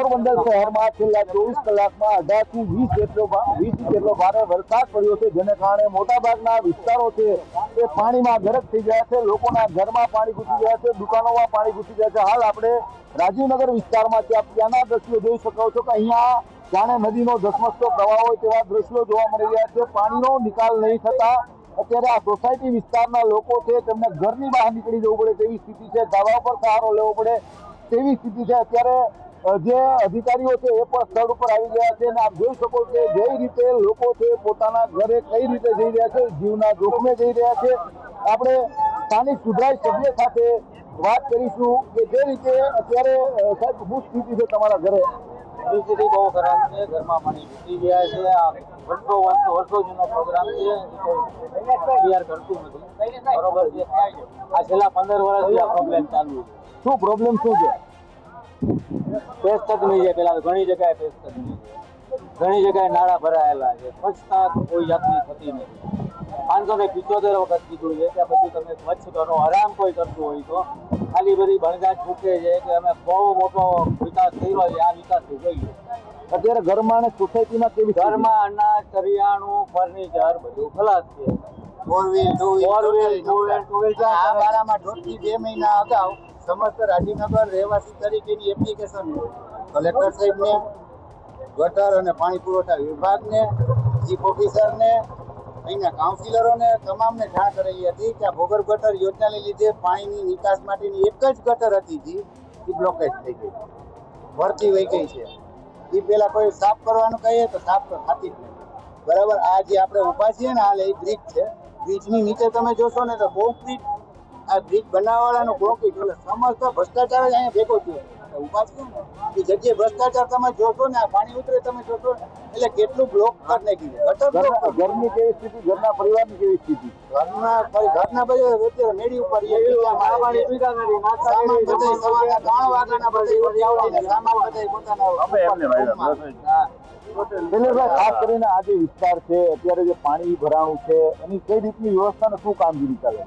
પોરબંદર શહેરમાં છેલ્લા ચોવીસ કલાકમાં અઢારથી વીસ જેટલો વીસ જેટલો ભારે વરસાદ પડ્યો છે, જેને કારણે મોટાભાગના વિસ્તારો છે એ પાણીમાં ગરક થઈ ગયા છે, લોકોના ઘરમાં પાણી ઘૂસી ગયા છે, દુકાનોમાં પાણી ઘૂસી ગયા છે. હાલ આપણે રાજીવનગર વિસ્તારમાં ત્યાં ત્યાંના દ્રશ્યો જોઈ શકો છો કે અહીંયા જાણે નદીનો ધસમસતો પ્રવાહ હોય તેવા દ્રશ્યો જોવા મળી રહ્યા છે. પાણીનો નિકાલ નહીં થતા અત્યારે આ સોસાયટી વિસ્તારના લોકો છે તેમને ઘરની બહાર નીકળી જવું પડે તેવી સ્થિતિ છે, ધાબા પર સહારો લેવો પડે તેવી સ્થિતિ છે. અત્યારે જે અધિકારીઓ છે એ પણ સ્થળ ઉપર આવી ગયા છે અને આપ જોઈ શકો કે જે રીતે લોકો છે પોતાના ઘરે કઈ રીતે જઈ રહ્યા છે જીવના જોખમે જઈ રહ્યા છે. આપણે સ્થાનિક સુધરાય સભ્ય સાથે વાત કરીશું કે જે રીતે અત્યારે સાહેબ શું સ્થિતિ છે તમારા ઘરે? પરિસ્થિતિ બહુ ખરાબ છે ઘરમાં પાણી ઘૂસી ગયા છે આ વર્ષો વર્ષો વર્ષો જૂનો પ્રોગ્રામ છે ક્લિયર કરતું નથી. બરોબર છે? આ છેલ્લા પંદર વર્ષથી આ પ્રોબ્લેમ ચાલુ છે. શું પ્રોબ્લેમ શું છે? પેસ્ટ તકની છે પેલા ઘણી જગ્યાએ પેસ્ટ તકની છે ઘણી જગ્યાએ નાળા ભરાયેલા છે. સ્વચ્છતા કોઈ જાતની થતી નથી. પાંચસો ને પિત્તોતેર વખત કીધું છે કે પછી તમે સ્વચ્છ કરો આરામ કોઈ કરતું હોય તો ખાલી બધી ભણગાટ છૂટે છે કે અમે બહુ મોટો વિકાસ થયેલો છે આ વિકાસ જોઈએ. અત્યારે ઘરમાં અને સોસાયટીમાં કેવી ઘરમાં અનાજ કરિયાણું ફર્નિચર બધું ખલાસ છે. Four wheel two wheel two wheel two wheel આ બારામાં બે મહિના અગાઉ સમસ્ત રાજીનગર રહેવાસી તરીકેની એપ્લિકેશન કલેક્ટર સાહેબને, ગટર અને પાણી પુરવઠા વિભાગને ચીફ ઓફિસરને અહીંના કાઉન્સિલરોને તમામને જાણ કરેલી હતી કે આ ભોગર ગટર યોજનાને લીધે પાણીની નિકાસ માટેની એક જ ગટર હતી જી બ્લોકેજ થઈ ગઈ. ભરતી વહી ગઈ છે. એ પહેલાં કોઈ સાફ કરવાનું કહીએ તો સાફ તો થતી જ નથી. બરાબર? આ જે આપણે ઊભા છીએ ને, હાલ એ બ્રિજ છે. બ્રિજની નીચે તમે જોશો ને તો કોન્ક્રીટ આ બ્રિજ બનાવવાળાનો એટલે સમસ્ત ભ્રષ્ટાચાર જ અહીંયા ભેગો થયો. છે ઊભા ને. એ જગ્યાએ ભ્રષ્ટાચાર તમે જોશો ને આ પાણી ઉતરે તમે જોશો ને એટલે કેટલું બ્લોક કરી નાખી ગટર ઘરની કેવી સ્થિતિ? ઘરના પરિવારની કેવી સ્થિતિ? ઘરના ઘરના બધા અત્યારે મેળી ઉપર સામાન સવારના ત્રણ વાગ્યાના સામાન પોતાના. ખાસ કરીને આ જે વિસ્તાર છે અત્યારે જે પાણી ભરાણું છે એની કઈ રીતની વ્યવસ્થા અને શું કામગીરી ચાલે?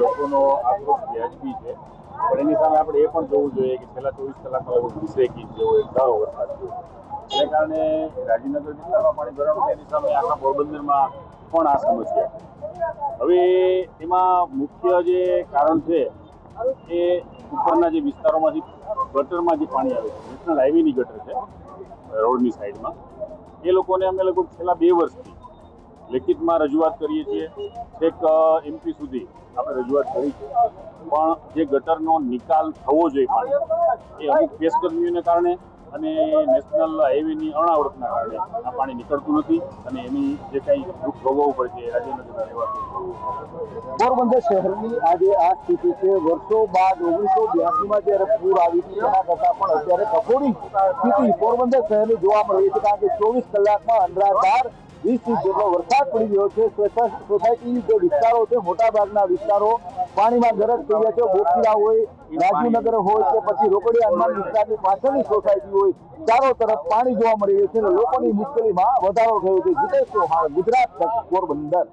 લોકોનો આક્રોશ વ્યાજબી છે. પણ એની સામે આપણે એ પણ જોવું જોઈએ કે છેલ્લા ચોવીસ કલાકમાં લગભગ વીસેક ઇંચ જેવો એક સારો વરસાદ થયો. એને કારણે રાજીનગર જિલ્લામાં પાણી ભરાણું એની સામે આખા પોરબંદરમાં પણ આ સમસ્યા છે. હવે એમાં મુખ્ય જે કારણ છે એ ઉપરના જે વિસ્તારોમાંથી ગટરમાં જે પાણી આવે છે નેશનલ હાઈવેની ગટર છે, રોડની સાઈડમાં એ લોકોને અમે લગભગ છેલ્લા બે વર્ષથી લેખિતમાં રજૂઆત કરીએ છીએ. એક એમપી સુધી આપણે રજૂઆત કરી છે. પણ જે ગટરનો નિકાલ થવો જોઈએ પાણી એ અમુક પેશકર્મીઓને કારણે અને નેશનલ હાઈવેની અણાવડતના કારણે આ પાણી નીકળતું નથી અને એની જે કંઈ દુઃખ ભોગવવું પડે છે એ રાજ્યના રહેવાસીઓ. પોરબંદર શહેરની આજે આ સ્થિતિ છે. વર્ષો બાદ ઓગણીસો બ્યાસીમાં જ્યારે પૂર આવી હતી, એના કરતાં પણ અત્યારે કફોડી સ્થિતિ પોરબંદર શહેરની જોવા મળી છે. કારણ કે ચોવીસ કલાકમાં અંડરાધાર વીસ ઇંચ જેટલો વરસાદ પડી ગયો છે સોસા- સોસાયટી જે વિસ્તારો છે, મોટાભાગના વિસ્તારો પાણીમાં ગરક થઈ ગયા છે બોખીરા હોય રાજીવનગર હોય કે પછી રોકડિયા હનુમાન વિસ્તારની પાછળની સોસાયટી હોય, ચારો તરફ પાણી જોવા મળી રહ્યું છે લોકોની મુશ્કેલીમાં વધારો થયો છે. જીતેશ ચૌહાણ ગુજરાત પોરબંદર.